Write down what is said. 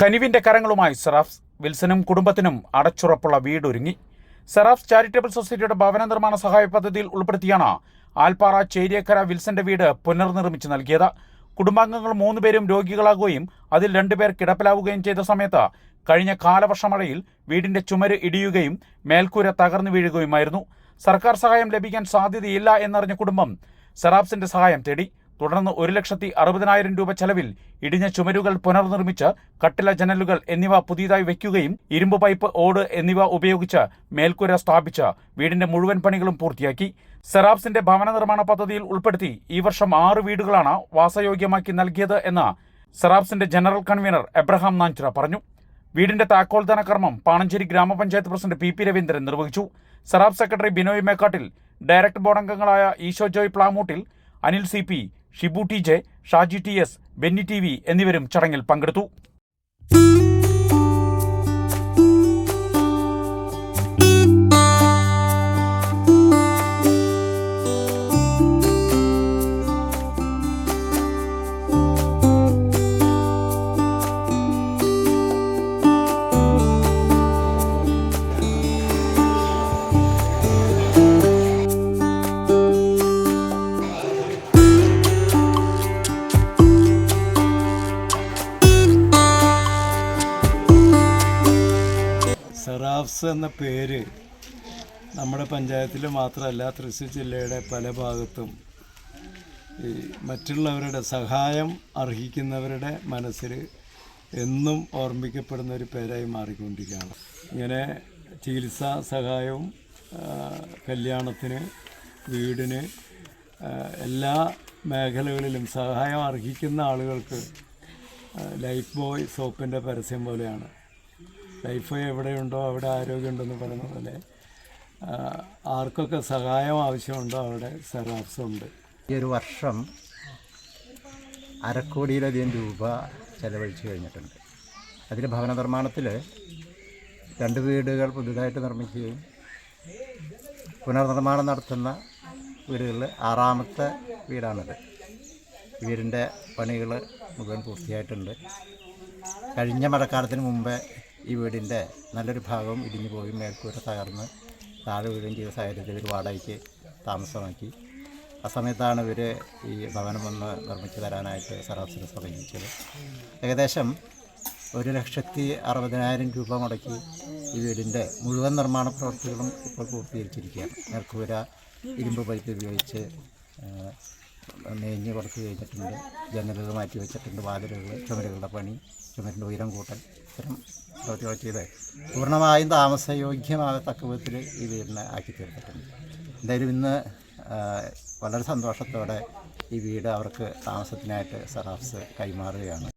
കനിവിന്റെ കരങ്ങളുമായി സെറാഫ്സ് വിൽസനും കുടുംബത്തിനും അടച്ചുറപ്പുള്ള വീടൊരുങ്ങി. സെറാഫ്സ് ചാരിറ്റബിൾ സൊസൈറ്റിയുടെ ഭവന നിർമ്മാണ സഹായ പദ്ധതിയിൽ ഉൾപ്പെടുത്തിയാണ് ആൽപ്പാറ ചേരിയക്കര വിൽസന്റെ വീട് പുനർനിർമ്മിച്ചു നൽകിയത്. കുടുംബാംഗങ്ങൾ മൂന്നുപേരും രോഗികളാകുകയും അതിൽ രണ്ടുപേർ കിടപ്പിലാവുകയും ചെയ്ത സമയത്ത് കഴിഞ്ഞ കാലവർഷ മഴയിൽ വീടിന്റെ ചുമര് ഇടിയുകയും മേൽക്കൂര തകർന്നു വീഴുകയുമായിരുന്നു. സർക്കാർ സഹായം ലഭിക്കാൻ സാധ്യതയില്ല എന്നറിഞ്ഞ കുടുംബം സെറാഫ്സിന്റെ സഹായം തേടി. തുടർന്ന് ഒരു ലക്ഷത്തി അറുപതിനായിരം രൂപ ചെലവിൽ ഇടിഞ്ഞ ചുമരുകൾ പുനർനിർമ്മിച്ച് കട്ടില ജനലുകൾ എന്നിവ പുതിയതായി വയ്ക്കുകയും ഇരുമ്പ് പൈപ്പ് ഓട് എന്നിവ ഉപയോഗിച്ച് മേൽക്കൂര സ്ഥാപിച്ച് വീടിന്റെ മുഴുവൻ പണികളും പൂർത്തിയാക്കി. സെറാബ്സിന്റെ ഭവന നിർമ്മാണ പദ്ധതിയിൽ ഉൾപ്പെടുത്തി ഈ വർഷം ആറ് വീടുകളാണ് വാസയോഗ്യമാക്കി നൽകിയത് എന്ന് സെറാബ്സിന്റെ ജനറൽ കൺവീനർ എബ്രഹാം നാഞ്ചിറ പറഞ്ഞു. വീടിന്റെ താക്കോൽദാന കർമ്മം പാണഞ്ചേരി ഗ്രാമപഞ്ചായത്ത് പ്രസിഡന്റ് പി പി രവീന്ദ്രൻ നിർവഹിച്ചു. Serab secretary Binoy Mekkattil director board അംഗങ്ങളായ Eesho Joy Plamoottil Anil C P Shibu T J Shaji T S Benny T V എന്നിവരും ചടങ്ങിൽ പങ്കെടുത്തു. സെറാഫ്സ് എന്ന പേര് നമ്മുടെ പഞ്ചായത്തിൽ മാത്രമല്ല തൃശ്ശൂർ ജില്ലയുടെ പല ഭാഗത്തും ഈ മറ്റുള്ളവരുടെ സഹായം അർഹിക്കുന്നവരുടെ മനസ്സിൽ എന്നും ഓർമ്മിക്കപ്പെടുന്ന ഒരു പേരായി മാറിക്കൊണ്ടിരിക്കുകയാണ്. ഇങ്ങനെ ചികിത്സാ സഹായവും കല്യാണത്തിന് വീടിന് എല്ലാ മേഖലകളിലും സഹായം അർഹിക്കുന്ന ആളുകൾക്ക് ലൈഫ് ബോയ് സോപ്പിന്റെ പരസ്യം പോലെയാണ്. ലൈഫ് എവിടെയുണ്ടോ അവിടെ ആരോഗ്യമുണ്ടെന്ന് പറയുന്ന പോലെ ആർക്കൊക്കെ സഹായം ആവശ്യമുണ്ടോ അവിടെ സെറാപ്സ് ഉണ്ട്. ഈ ഒരു വർഷം അരക്കോടിയിലധികം രൂപ ചെലവഴിച്ച് കഴിഞ്ഞിട്ടുണ്ട്. അതിൽ ഭവന നിർമ്മാണത്തിൽ രണ്ട് വീടുകൾ പുതുതായിട്ട് നിർമ്മിക്കുകയും പുനർനിർമ്മാണം നടത്തുന്ന വീടുകളിൽ ആറാമത്തെ വീടാണിത്. വീടിന്റെ പണികൾ മുഴുവൻ പൂർത്തിയായിട്ടുണ്ട്. കഴിഞ്ഞ മഴക്കാലത്തിന് മുമ്പേ ഈ വീടിന്റെ നല്ലൊരു ഭാഗം ഇടിഞ്ഞു പോയി മേൽക്കൂര തകർന്ന് താഴെ വീഴുകയും ചെയ്ത സാഹചര്യത്തിൽ ഇവർ വാടകയ്ക്ക് താമസമാക്കി. ആ സമയത്താണ് ഇവർ ഈ ഭവനം ഒന്ന് നിർമ്മിച്ചു തരാനായിട്ട് സറാസിനെ സമീപിച്ചത്. ഏകദേശം ഒരു ലക്ഷത്തി അറുപതിനായിരം രൂപ മുടക്കി ഈ വീടിന്റെ മുഴുവൻ നിർമ്മാണ പ്രവൃത്തികളും ഇപ്പോൾ പൂർത്തീകരിച്ചിരിക്കുകയാണ്. മേൽക്കൂര ഇരുമ്പ് പൈപ്പ് ഉപയോഗിച്ച് മേഞ്ഞ് കുറച്ച് കഴിഞ്ഞിട്ടുണ്ട്. ജനലുകൾ മാറ്റി വെച്ചിട്ടുണ്ട്. വാതിലുകൾ ചുമരുകളുടെ പണി ചുമരിന്റെ ഉയരം കൂട്ടൽ ഇത്തരം പ്രവൃത്തികൾ ചെയ്ത് പൂർണമായും താമസയോഗ്യമാകത്തക്ക വിധത്തിൽ ഈ വീടിനെ ആക്കി തീർത്തിട്ടുണ്ട്. എന്തായാലും ഇന്ന് വളരെ സന്തോഷത്തോടെ ഈ വീട് അവർക്ക് താമസത്തിനായിട്ട് സറാഫ്സ് കൈമാറുകയാണ്.